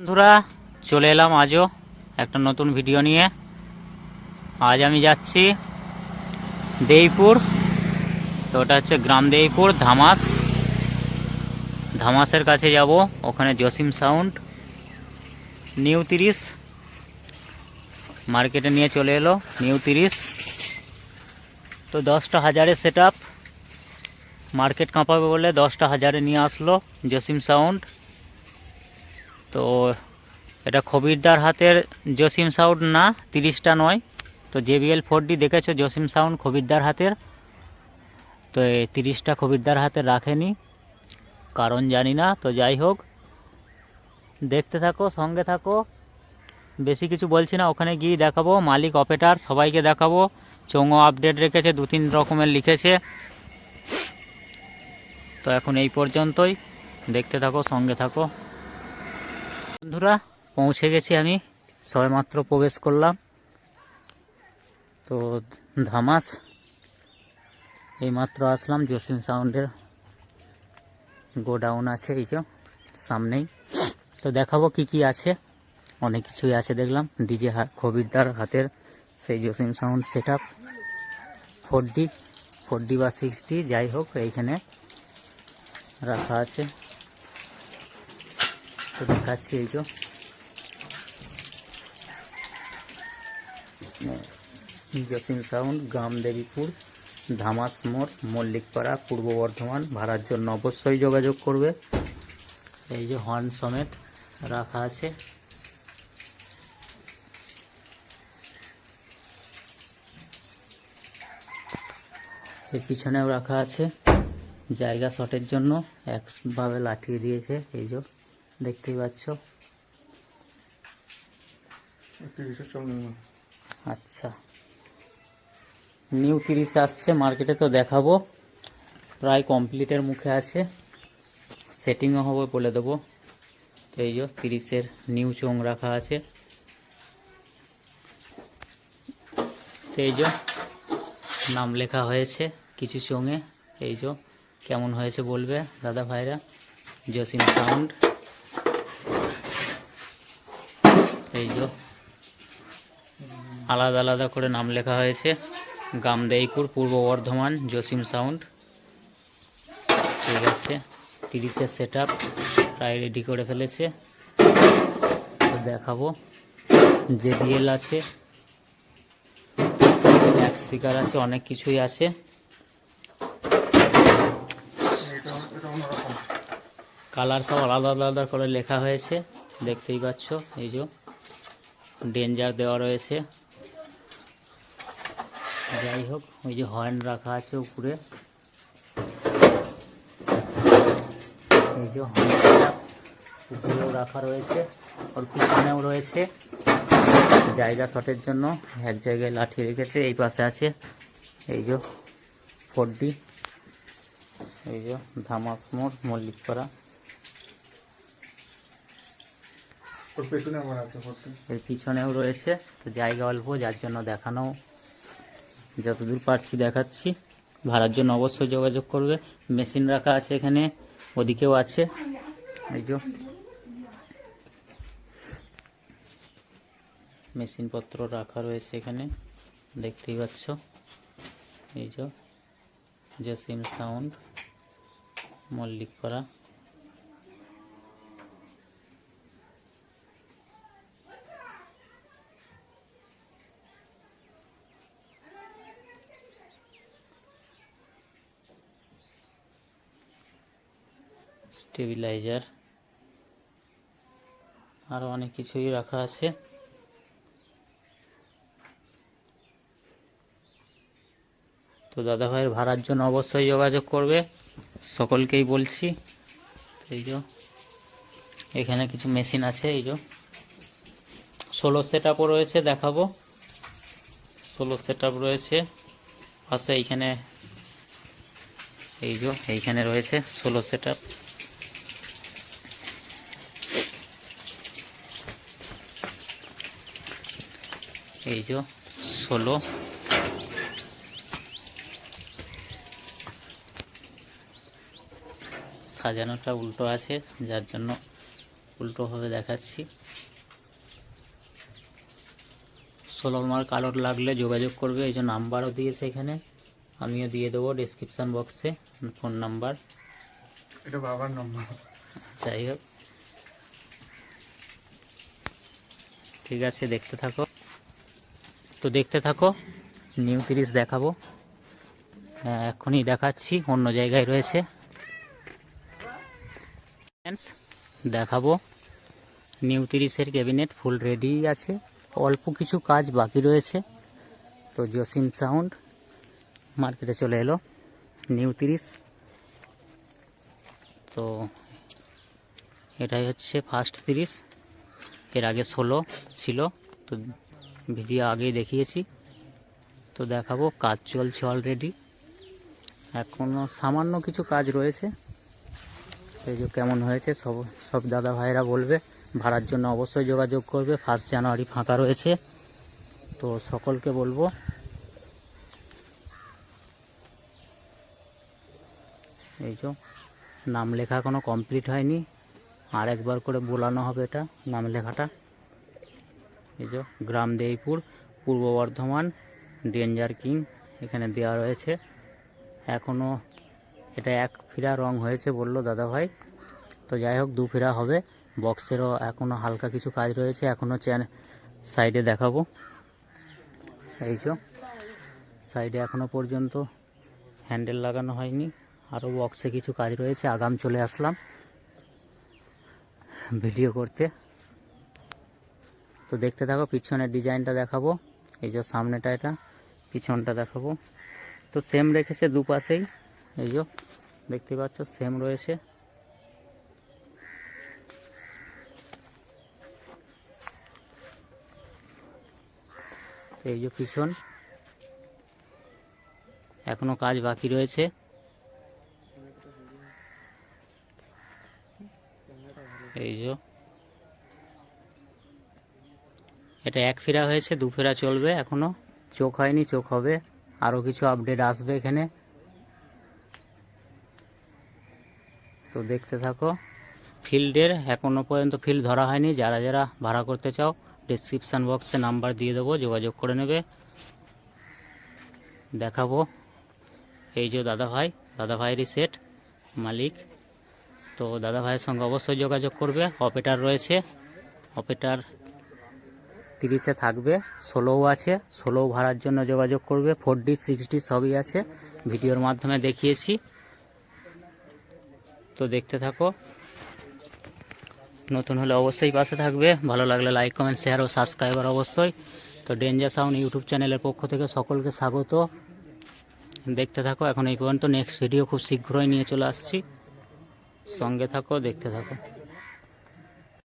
বন্ধুরা, চলে এলাম আজও একটা নতুন ভিডিও নিয়ে। আজ আমি যাচ্ছি দেইপুর। তো ওটা হচ্ছে গ্রাম দেইপুর, ধামাস। ধামাসের কাছে যাব, ওখানে জসিম সাউন্ড। নিউ তিরিশ মার্কেটে নিয়ে চলে এলো, নিউ তিরিশ। তো দশটা হাজারে সেট মার্কেট কাঁপাবে বলে দশটা হাজারে নিয়ে আসলো জসিম সাউন্ড। তো এটা খবিরদার হাতের জসিম সাউন্ড না, তিরিশটা নয়। তো জেবিএল ফোর ডি দেখেছ, জসিম সাউন্ড খবিরদার হাতের। তো এই তিরিশটা খবিরদার হাতে রাখেনি, কারণ জানি না, তো যাই হোক। দেখতে থাকো, সঙ্গে থাকো। বেশি কিছু বলছি না, ওখানে গিয়ে দেখাবো। মালিক অপারেটার সবাইকে দেখাবো। চোঙো আপডেট রেখেছে দু তিন রকমের লিখেছে। তো এখন এই পর্যন্তই। দেখতে থাকো, সঙ্গে থাকো। বন্ধুরা, পৌঁছে গেছি আমি। সবেমাত্র প্রবেশ করলাম। তো ধামাস, এইমাত্র আসলাম জসিম সাউন্ডের গোডাউন আছে এই যে, সামনেই। তো দেখাবো কি কি আছে। অনেক কিছুই আছে দেখলাম। ডিজে খবিরদার হাতের সেই Jasim sound set up four D four D বা সিক্স ডি যাই হোক, এইখানে রাখা আছে। তো দেখাচ্ছি এই যে জসিম সাউন্ড, গ্রাম দেবীপুর, ধামাস মোড়, মল্লিকপাড়া, পূর্ব বর্ধমান, ভাড়ার জন্য অবশ্যই যোগাযোগ করবে। এই যে হর্ন সমেত রাখা আছে। এর পিছনেও রাখা আছে। জায়গা শটের জন্য একভাবে লাঠিয়ে দিয়েছে, এই যে। দেখতেই পাচ্ছ। আচ্ছা। নিউ তিরিশ আসছে মার্কেটে তো দেখাবো। প্রায় কমপ্লিটের মুখে আছে। সেটিংও হবে বলে দেবো। তো এই যে তিরিশের নিউ চোং রাখা আছে। তো এই যে নাম লেখা হয়েছে কিছু চোঙে এই যে কেমন হয়েছে বলবে দাদা ভাইরা। জসিম সাউন্ড এই যে আলাদা আলাদা করে নাম লেখা হয়েছে। গামদেইপুর, পূর্ব বর্ধমান, জসিম সাউন্ড। ঠিক আছে তিরিশের সেট আপ প্রায় রেডি করে ফেলেছে। দেখাবো। জেবিএল আছে। এক স্পিকার আছে, অনেক কিছুই আছে। কালার সব আলাদা আলাদা করে লেখা হয়েছে। দেখতেই পাচ্ছ, এই যে। ডেঞ্জার দেওয়া রয়েছে। যাই হোক, ওই যে হর্ন রাখা আছে উপরে। এই যে হর্নটা উপরেও রাখা রয়েছে ওর পিছনেও রয়েছে। জায়গা শটের জন্য এক জায়গায় লাঠি রেখেছে, এই পাশে আছে। এই যে ফোর এই যে ধামাস মোড়, মল্লিকপাড়া। ওর এর পিছনেও রয়েছে, তো জায়গা অল্প, যার জন্য দেখানো, যতদূর পারছি দেখাচ্ছি। ভাড়ার জন্য অবশ্যই যোগাযোগ করবে। মেশিন রাখা আছে এখানে, ওদিকেও আছে। এই যে রাখা রয়েছে এখানে, দেখতেই পাচ্ছ। এই যে জসিম সাউন্ড মল্লিকপাড়া স্টেবিলাইজার। আরও অনেক কিছুই রাখা আছে। তো দাদা ভাইয়ের ভাড়ার জন্য অবশ্যই যোগাযোগ করবে। সকলকেই বলছি। এই যে, এখানে কিছু মেশিন আছে, এই যে। ষোলো সেট আপও রয়েছে, দেখাবো। ষোলো সেট আপ রয়েছে। পাশে এইখানে, এই যে, এইখানে রয়েছে ষোলো সেট আপ এই যে ষোলো। সাজানোটা উল্টো আছে যার জন্য উল্টোভাবে দেখাচ্ছি। ষোলো মার কালোর লাগলে যোগাযোগ করবে এই যে নাম্বারও দিয়েছে এখানে। আমিও দিয়ে দেবো ডিসক্রিপশান বক্সে ফোন নাম্বার এটা বাবার নম্বর যাই হোক। ঠিক আছে দেখতে থাকো। তো দেখতে থাকো নিউ তিরিশ দেখাবো। হ্যাঁ, এখনই দেখাচ্ছি অন্য জায়গায় রয়েছে। দেখাবো। নিউ তিরিশের ক্যাবিনেট ফুল রেডি আছে অল্প কিছু কাজ বাকি রয়েছে। তো জসিম সাউন্ড মার্কেটে চলে এলো নিউ তিরিশ তো এটাই হচ্ছে ফার্স্ট তিরিশ এর আগে ষোলো ছিল তো ভিডিও আগেই দেখিয়েছি। তো দেখাবো, কাজ চলছে অলরেডি এখনও সামান্য কিছু কাজ রয়েছে। এই যে কেমন হয়েছে, সব সব দাদা ভাইরা বলবে। ভাড়ার জন্য অবশ্যই যোগাযোগ করবে। ফার্স্ট জানুয়ারি ফাঁকা রয়েছে। তো সকলকে বলব, এই যে নাম লেখা এখনও কমপ্লিট হয়নি। আর একবার করে বোলানো হবে এটা, নাম লেখাটা। এই যে গ্রাম দেইপুর পূর্ব বর্ধমান ডেঞ্জার কিং এখানে দেওয়া রয়েছে। এখনও এটা এক ফিরা রং হয়েছে বলল দাদা ভাই তো যাই হোক, দু ফিরা হবে। বক্সেরও এখনও হালকা কিছু কাজ রয়েছে। এখনও চ্যান সাইডে দেখাবো। এই সাইডে এখনও পর্যন্ত হ্যান্ডেল লাগানো হয়নি। আরও বক্সে কিছু কাজ রয়েছে। আগাম চলে আসলাম ভিডিও করতে। তো দেখতে থাকো, পিছনের ডিজাইনটা দেখাবো। এই যে সামনেটা এটা, পিছনটা দেখাবো। তো সেম রেখেছে দুপাশেই। এই যে, দেখতে পাচ্ছ সেম রয়েছে। এই যে পিছন, এখনও কাজ বাকি রয়েছে। এই যে এটা এক ফেরা হয়েছে, দু ফেরা চলবে এখনও। চোখ হয়নি, চোখ হবে। আরও কিছু আপডেট আসবে এখানে। তো দেখতে থাকো। ফিল্ডের এখনও পর্যন্ত ফিল্ড ধরা হয়নি। যারা যারা ভাড়া করতে চাও ডিসক্রিপশান বক্সে নাম্বার দিয়ে দেবো, যোগাযোগ করে নেবে। দেখাবো। এই যে দাদা ভাই দাদা ভাইয়েরই সেট মালিক। তো দাদা ভাইয়ের সঙ্গে অবশ্যই যোগাযোগ করবে। অপারেটার রয়েছে। অপারেটার তিরিশে থাকবে, ষোলোও আছে, ষোলোও ভাড়ার জন্য যোগাযোগ করবে ফোর ডি সিক্স ডি সবই আছে, ভিডিওর মাধ্যমে দেখিয়েছি। তো দেখতে থাকো। নতুন হলে অবশ্যই পাশে থাকবে, ভালো লাগলে লাইক, কমেন্ট, শেয়ার ও সাবস্ক্রাইবার অবশ্যই। তো ডেঞ্জার সাউন্ড ইউটিউব চ্যানেলের পক্ষ থেকে সকলকে স্বাগত। দেখতে থাকো, এখন এই পর্যন্ত নেক্সট ভিডিও খুব শীঘ্রই নিয়ে চলে আসছি। সঙ্গে থাকো, দেখতে থাকো।